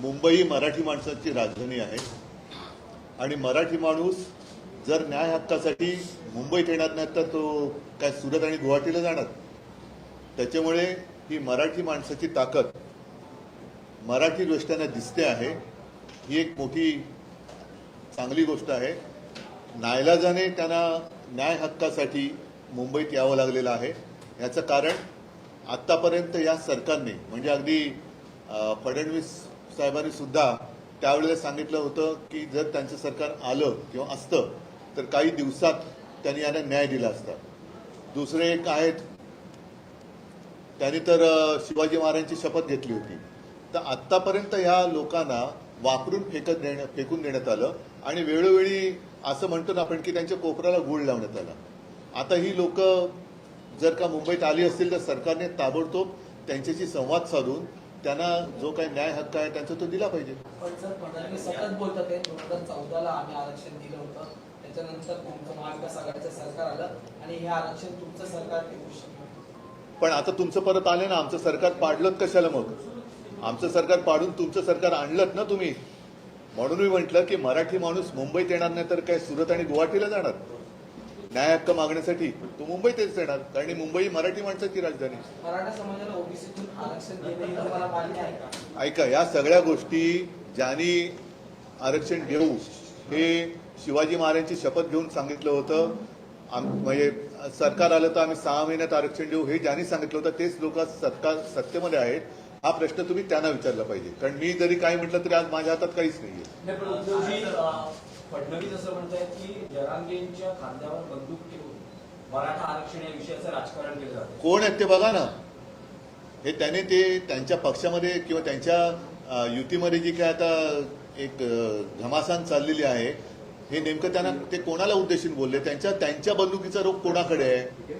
मुंबई मराठी माणसाची राजधानी आहे. आणि मराठी माणूस जर न्याय हक्कासाठी मुंबईत येणार नाही तर तो काय सुरत आणि गुवाहाटीला जाणार? त्याच्यामुळे ही मराठी माणसाची ताकद मराठी दृष्ट्यानं दिसते आहे. ही एक मोठी चांगली गोष्ट आहे. नायलाजाने त्यांना न्याय हक्कासाठी मुंबईत यावं लागलेलं आहे. याचं कारण आत्तापर्यंत या सरकारने म्हणजे अगदी फडणवीस साहेबांनी सुद्धा त्यावेळेला सांगितलं होतं की जर त्यांचं सरकार आलं किंवा असतं तर काही दिवसात त्यांनी यांना न्याय दिला असता. दुसरे एक आहेत त्यांनी तर शिवाजी महाराजांची शपथ घेतली होती. तर आत्तापर्यंत ह्या लोकांना वापरून फेकत देण्या फेकून देण्यात आलं आणि वेळोवेळी असं म्हणतो ना आपण की त्यांच्या कोपराला गुळ लावण्यात आला. आता ही लोक जर का मुंबईत आली असतील तर सरकारने ताबडतोब त्यांच्याशी संवाद साधून त्यांना जो काही न्याय हक्क आहे त्यांचा तो दिला पाहिजे. पण सर फडणवीस सतत बोलतात दोन हजार चौदाला आम्ही आरक्षण दिलं होतं. त्याच्यानंतर तुमचं महाविकास आघाडीचं सरकार आलं आणि हे आरक्षण तुमचं सरकार टिकू शकलं. पण आता तुमचं परत आले ना आमचं सरकार पाडलं कशाला मग? आमचं सरकार पाडून तुमचं सरकार आणलं ना तुम्ही? म्हणून मी म्हटलं की मराठी माणूस मुंबईत येणार नाही तर काय सुरत आणि गुवाहाटीला जाणार? न्याय हक्क मागण्यासाठी तो मुंबईतच येणार कारण मुंबई मराठी माणसाची राजधानी ऐका या सगळ्या गोष्टी ज्यांनी आरक्षण घेऊ हे शिवाजी महाराजांची शपथ घेऊन सांगितलं होतं. आम म्हणजे सरकार आलं तर आम्ही सहा महिन्यात आरक्षण देऊ हे ज्यांनी सांगितलं होतं तेच लोक सरकार सत्तेमध्ये आहेत. हा प्रश्न तुम्ही त्यांना विचारला पाहिजे. कारण मी जरी काही म्हटलं तरी आज माझ्या हातात काहीच नाहीये. फडणवीस असं म्हणतायत की जरांगेंच्या खांद्यावर बंदूक ठेवून मराठा आरक्षण या विषयाचं राजकारण केलं जातं. कोण आहेत ते बघा ना. हे त्याने ते त्यांच्या पक्षामध्ये किंवा त्यांच्या युतीमध्ये जी काय आता एक घमासान चाललेली आहे हे नेमकं त्यांना ते कोणाला उद्देशून बोलले? त्यांच्या त्यांच्या बंदुकीचा रोग कोणाकडे आहे?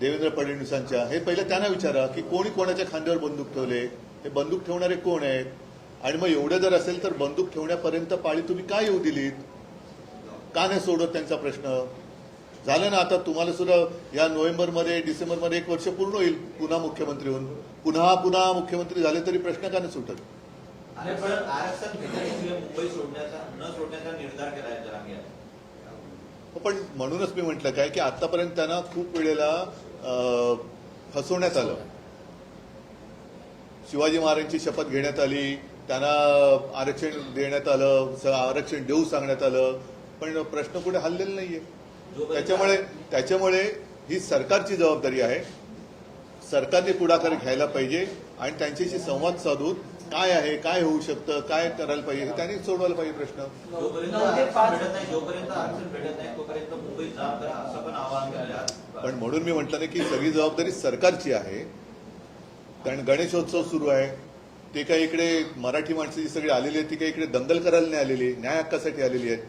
देवेंद्र फडणवीसांच्या. हे पहिलं त्यांना विचारा की कोणी कोणाच्या खांद्यावर बंदूक ठेवले? हे बंदूक ठेवणारे कोण आहेत? आणि मग एवढं जर असेल तर बंदूक ठेवण्यापर्यंत पाळी तुम्ही का येऊ दिलीत? का नाही सोडत त्यांचा प्रश्न? झालं ना आता तुम्हाला सुद्धा या नोव्हेंबरमध्ये डिसेंबरमध्ये एक वर्ष पूर्ण होईल पुन्हा मुख्यमंत्री होऊन. पुन्हा पुन्हा मुख्यमंत्री झाले तरी प्रश्न का नाही सुटत? पण म्हणूनच मी म्हटलं काय की आतापर्यंत त्यांना खूप वेळेला फसवण्यात आलं. शिवाजी महाराजांची शपथ घेण्यात आली. त्यांना आरक्षण देण्यात आलं आरक्षण देऊ सांगण्यात आलं पण प्रश्न कुठे हल्लेला नाहीये. त्याच्यामुळे त्याच्यामुळे ही सरकारची जबाबदारी आहे. सरकारने पुढाकार घ्यायला पाहिजे आणि त्यांच्याशी संवाद साधून काय आहे काय होऊ शकतं काय करायला पाहिजे हे त्यांनी सोडवायला पाहिजे प्रश्न. जोपर्यंत नऊ ते आरक्षण पाच भेटत नाही जोपर्यंत आरक्षण भेटत नाही तोपर्यंत मुंबईत जा करा असं पण आवाहन केलं आहे. पण म्हणून मी म्हटलं की सगळी जबाबदारी सरकारची आहे. कारण गणेशोत्सव सुरू आहे. ते काही इकडे मराठी माणसं जी सगळी आलेली आहेत ती काही इकडे दंगल करायला नाही आलेली न्याय हक्कासाठी आलेली आहेत.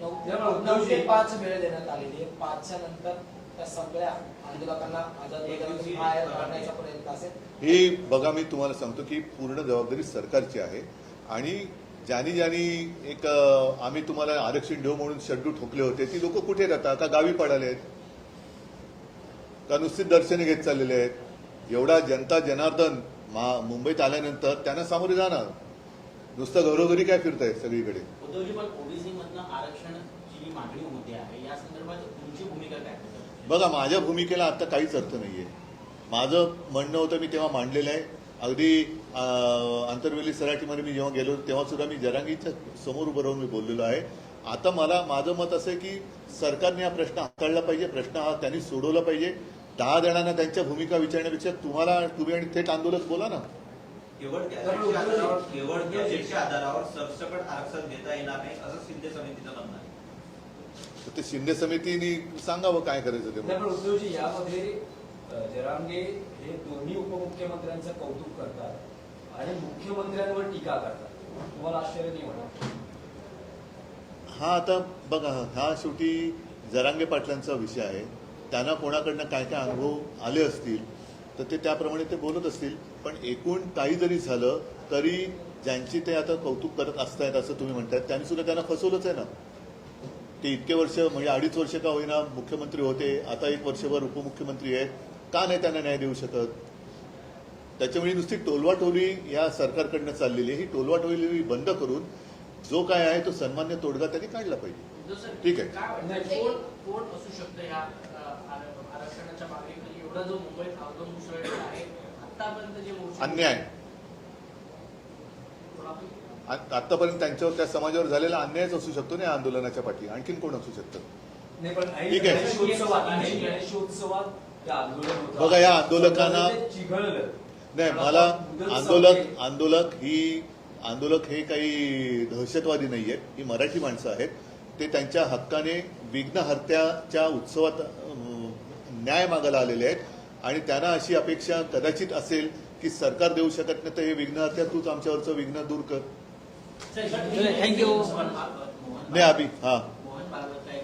नऊ नऊ ते पाच वेळ देण्यात आलेली आहे पाचच्या नंतर त्या सगळ्या आंदोलकांना आझाद मैदानातून बाहेर काढण्याचा प्रयत्न असेल. ही बघा मी तुम्हाला सांगतो की पूर्ण जबाबदारी सरकारची आहे. आणि ज्यांनी ज्यांनी एक अं, आम्ही तुम्हाला आरक्षण देऊ म्हणून शड्डू ठोकले होते ती लोक कुठे राहतात का गावी पडाले आहेत? का नुसतीच दर्शने घेत चाललेले आहेत? एवढा जनता जनार्दन मा मुंबईत आल्यानंतर त्यांना सामोरे जाणार नुसतं घरोघरी काय फिरताय सगळीकडे? बघा माझ्या भूमिकेला आता काहीच अर्थ नाहीये. माझं म्हणणं होतं मी तेव्हा मांडलेलं आहे. अगदी आंतरवेली सराठीमध्ये मी जेव्हा गेलो तेव्हा सुद्धा मी जरांगीच्या समोर उभं राहून मी बोललेलो आहे. आता मला माझं मत असं आहे की सरकारने हा प्रश्न हाताळला पाहिजे. प्रश्न हा त्यांनी सोडवला पाहिजे. दहा जणांना त्यांच्या भूमिका विचारण्यापेक्षा तुम्हाला तुम्ही आणि थेट आंदोलक बोला ना. केवळ गॅजेटच्या आधारावर केवळ गॅजेटच्या आधारावर सरसकट आरक्षण देता येणार नाही असं शिंदे समितीचं म्हणणं आहे. तर ते शिंदे समितीने सांगावं काय करायचं ते पण उद्धवजी यामध्ये जरांगे हे दोन्ही उपमुख्यमंत्र्यांचं कौतुक करतात आणि मुख्यमंत्र्यांवर टीका करतात. तुम्हाला आश्चर्य नाही म्हणा हा आता बघा हा शेवटी जरांगे पाटलांचा विषय आहे. त्यांना कोणाकडनं काय काय अनुभव आले असतील तर ते त्याप्रमाणे ते बोलत असतील. पण एकूण काही जरी झालं तरी ज्यांची ते आता कौतुक करत असतायत असं तुम्ही म्हणतायत त्यांनी सुद्धा त्यांना फसवलंच आहे ना. ते इतके वर्ष म्हणजे अडीच वर्ष का होईना मुख्यमंत्री होते आता एक वर्षभर उपमुख्यमंत्री आहेत का नाही त्यांना न्याय देऊ शकत? त्याच्यामुळे नुसती टोलवाटोली या सरकारकडनं चाललेली आहे. ही टोलवाटोली बंद करून जो काय आहे तो सन्मान्य तोडगा त्यांनी काढला पाहिजे. ठीक आहे. आरक्षणाच्या मागणीखाली एवढा जो मुंबईत अवगम मुसळलेला आहे आतापर्यंत जे मोर्चे अन्याय. आतापर्यंत त्यांच्यावर त्या समाजावर झालेला अन्यायच असू शकतो ना या आंदोलनाच्या पाठी. आणखीन कोण असू शकतं? नाही पण ऐन ठीक आहे. आंदोलन बघा, या आंदोलकांना- नाही मला आंदोलक. आंदोलक ही आंदोलक हे काही दहशतवादी नाही आहेत. ही मराठी माणसं आहेत. ते त्यांच्या हक्काने विघ्नहर्त्याच्या उत्सवात न्याय मागायला आलेले आहेत. आणि त्यांना अशी अपेक्षा कदाचित असेल की सरकार देऊ शकत नाही तर हे विघ्नहर्त्या तूच आमच्यावरचं विघ्न दूर कर. नाही अभि हा. है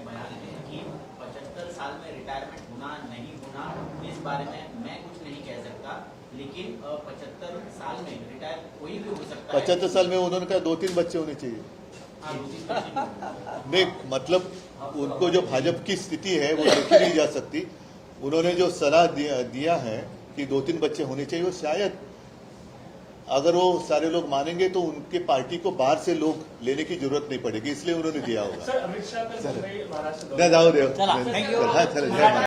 पचहत्तर साल में रिटायरमेंट होना नहीं होना इस बारे में मैं कुछ नहीं कह सकता लेकिन पचहत्तर साल में रिटायर कोई भी हो सकता है। पचहत्तर साल में उन्होंने कहा दो तीन बच्चे होने चाहिए। नहीं मतलब उनको जो भाजपा की स्थिति है वो देखी नहीं जा सकती। उन्होंने जो सलाह दिया, दिया है कि दो तीन बच्चे होने चाहिए वो शायद अगर वो सारे लोग मानेंगे तो उनके पार्टी को बाहर से लोग लेने की ज़रूरत नहीं पड़ेगी इसलिए उन्होंने दिया होगा। सर अमित शाह